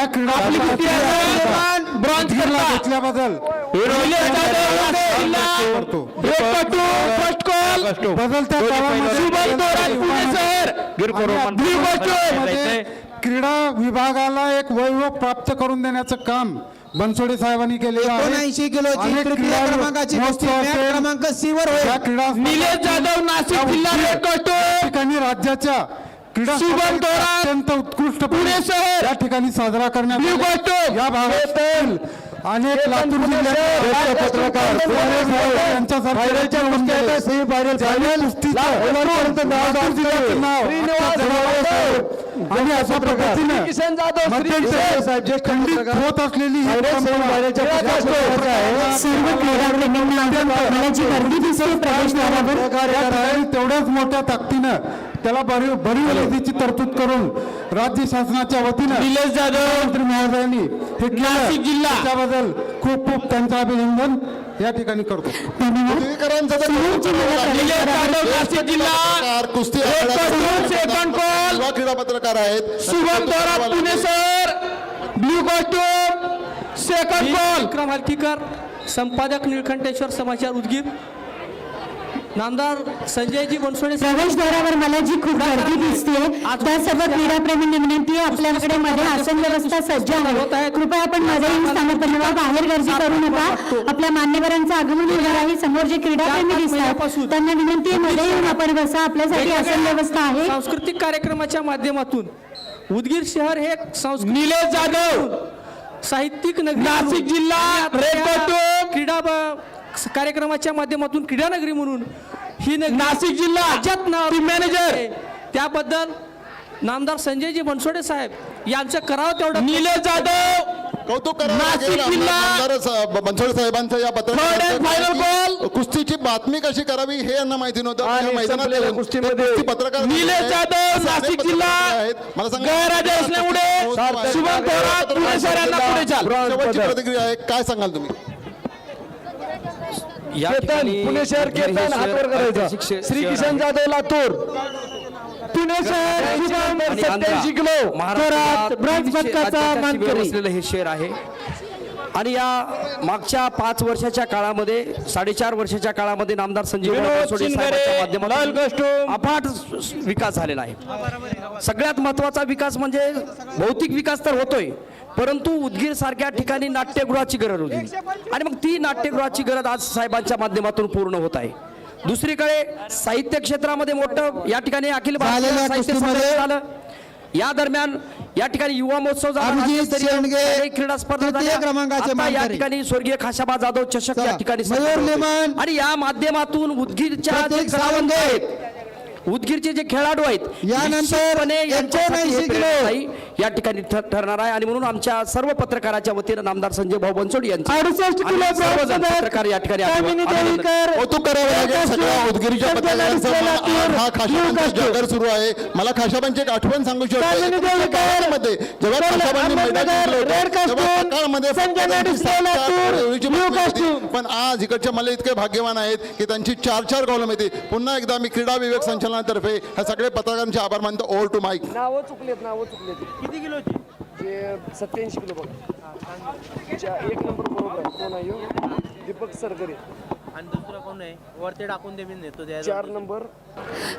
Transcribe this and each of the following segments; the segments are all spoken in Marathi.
या क्रीडा. घेतल्याबद्दल. कॉल. बदलत्या विभागाला एक वैभव प्राप्त करून देण्याचं काम बनसोडे साहेबांनी एकोणऐंशी अनेक तृतीय क्रीडा क्रमांकाची क्रीडा निलेश जाधव नाशिक जिल्हा राज्याच्या शुभम तोरण, अत्यंत उत्कृष्ट पुणे शहर, या ठिकाणी साजरा करण्यात या भागातील अनेक लातूर जिल्ह्यातील पत्रकार यांच्यासारखे आणि अशा खंडित होत असलेली सर्व क्रीडाप्रेमींना गर्दी दिसते प्रवेशद्वारावर तेवढ्याच मोठ्या ताकदीनं त्याला भरीव भरीव निधीची तरतूद करून राज्य शासनाच्या वतीनं निलेश जाधव. मंत्री महोदयांनी हे नाशिक जिल्हा. त्याबद्दल खूप खूप त्यांचं अभिनंदन. या ठिकाणी करतो. क्रीडा पत्रकार आहेत. शुभम तोरण पुणे शहर blue costume second call Vikram Halkikar संपादक निळकंठेश्वर समाचार उदगीर. नामदार संजयजी बनसोडे साहेब. प्रवेशद्वारावर मला जी खूप गर्दी दिसते त्या सर्व क्रीडाप्रेमींना विनंती आहे आपल्याकडे मध्ये आसन व्यवस्था सज्ज आहे. कृपया आपण मध्ये येऊन. बाहेर गर्दी करू नका. आपल्या मान्यवरांचं आगमन होणार आहे. समोर जे क्रीडाप्रेमी दिसतात त्यांना विनंती आहे मध्ये येऊन आपण बसा. आपल्यासाठी आसन व्यवस्था आहे. सांस्कृतिक कार्यक्रमाच्या माध्यमातून उदगीर शहर हे एक सांस्कृतिक निलेश जाधव साहित्यिक नगरी नाशिक जिल्हा क्रीडा कार्यक्रमाच्या माध्यमातून क्रीडा नगरी म्हणून ही नगरी नाशिक जिल्हा राज्यात मॅनेजर आहे. त्याबद्दल नामदार संजयजी बनसोडे साहेब यांचं करावं तेवढं निलेश जाधव कौतुक बनसोडे साहेबांचं या पत्रकार. कुस्तीची बातमी कशी करावी हे यांना माहिती नव्हतं मैदानात कुस्तीमध्ये पत्रकार निलेश. जाधव, नाशिक जिल्हा. आहेत. मला सांगा पुढे प्रतिक्रिया आहे काय सांगाल तुम्ही केतन पुणे शहर केतन हातवर करायचा. श्री किसन जाधव लातूर. पुणे शहर शुभम सत्याऐंशी किलो थोरात ब्रॉन्झ पदकाचा मानकरी. असलेलं हे शहर आहे. आणि या मागच्या पाच वर्षाच्या काळामध्ये साडेचार वर्षाच्या काळामध्ये नामदार संजय माध्यमातून. अफाट विकास झालेला आहे. सगळ्यात महत्त्वाचा विकास म्हणजे भौतिक विकास तर होतोय. परंतु उदगीर सारख्या ठिकाणी नाट्यगृहाची गरज होती. आणि मग ती नाट्यगृहाची गरज आज साहेबांच्या माध्यमातून पूर्ण होत आहे. दुसरीकडे साहित्य क्षेत्रामध्ये मोठं या ठिकाणी अखिल भारतीय साहित्य झालं. या दरम्यान या ठिकाणी युवा महोत्सव झाला, क्रीडा स्पर्धा या. ठिकाणी स्वर्गीय खाशाबा जाधव चषक या ठिकाणी आणि या माध्यमातून उदगीरच्या. आहेत उदगीरचे जे खेळाडू आहेत यानंतर निश्चितपणे यांच्यासाठी 79 किलो. प्रेरणादायी या ठिकाणी ठरणार आहे. आणि म्हणून आमच्या सर्व पत्रकाराच्या वतीनं नामदार संजय भाऊ बनसोड हा सुरू आहे मला खाशाबांची एक आठवण सांगू costume. पण आज इकडचे मला इतके भाग्यवान आहेत की त्यांची चार चार कॉलम येते पुन्हा एकदा मी क्रीडा विवेक संचालनातर्फे ह्या सगळे पत्रकारांचे आभार मानतो. ओव्हर टू माईक नावं चुकलेत नावं चुकलेत. किती किलोची? जे सत्याऐंशी किलो बघा. एक नंबर बरोबर आहे. कोण आहे ह्यो? दीपक सरकरे आणि दुसरं कोण आहे? वरती टाकून दे मी नेतो त्या चार नंबर.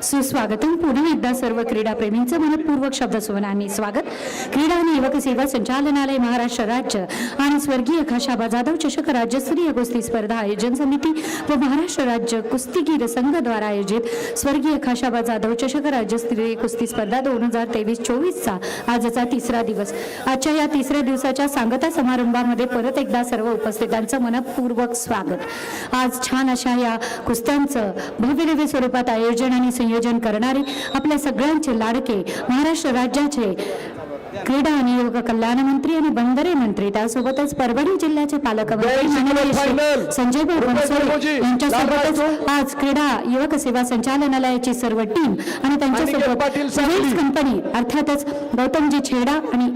सुस्वागतम. पुन्हा एकदा सर्व क्रीडाप्रेमींचं मनपूर्वक शब्दसुमनाने स्वागत. क्रीडा आणि युवक सेवा संचालनालय महाराष्ट्र राज्य आणि स्वर्गीय खाशाबा जाधव चषक राज्यस्तरीय कुस्ती स्पर्धा आयोजन समिती व महाराष्ट्र राज्य कुस्तीगीर संघद्वारा आयोजित स्वर्गीय खाशाबा जाधव चषक राज्यस्तरीय कुस्ती स्पर्धा दोन हजार तेवीस चोवीसचा आजचा तिसरा दिवस. आजच्या या तिसऱ्या दिवसाच्या सांगता समारंभामध्ये परत एकदा सर्व उपस्थितांचं मनपूर्वक स्वागत. आज छान अशा या कुस्त्यांचं भव्यदिव्य स्वरूपात आयोजन आणि संयोजन करणारे आपल्या सगळ्यांचे लाडके महाराष्ट्र राज्याचे क्रीडा आणि युवक कल्याण मंत्री आणि बंदरे मंत्री त्यासोबतच परभणी जिल्ह्याचे पालकमंत्री संजय बनसोडे यांच्यासोबतच आज क्रीडा युवक सेवा संचालनालयाची सर्व टीम आणि त्यांच्यासोबत इव्हेंट्स कंपनी अर्थातच गौतमजी छेडा आणि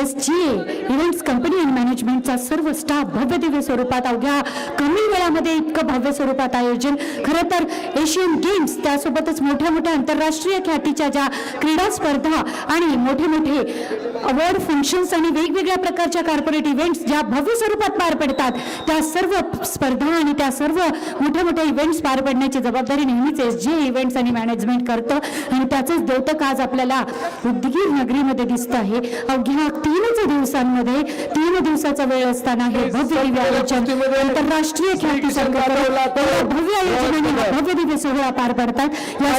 S G events company and मॅनेजमेंटचा सर्व स्टाफ भव्य दिव्य स्वरूपात अवघ्या कमी वेळामध्ये इतकं भव्य स्वरूपात आयोजन. खरं तर एशियन गेम्स त्यासोबतच मोठ्या मोठ्या आंतरराष्ट्रीय ख्यातीच्या ज्या क्रीडा स्पर्धा आणि मोठे मोठे अवॉर्ड फंक्शन्स आणि वेगवेगळ्या प्रकारच्या कॉर्पोरेट इव्हेंट्स ज्या भव्य स्वरूपात पार पडतात त्या सर्व स्पर्धा आणि त्या सर्व मोठ्या मोठ्या इव्हेंट्स पार पडण्याची जबाबदारी नेहमीच एस जे इव्हेंट्स आणि मॅनेजमेंट करतं. आणि त्याचंच द्योतक आज आपल्याला उदगीर नगरीमध्ये दिसत आहे. अवघ्या तीनच दिवसांमध्ये तीन दिवसाचा वेळ असताना हे भव्य दिव्य आयोजन आंतरराष्ट्रीय एवढं भव्य आयोजनाने हा भव्य दिव्य सोहळा पार पडतात. या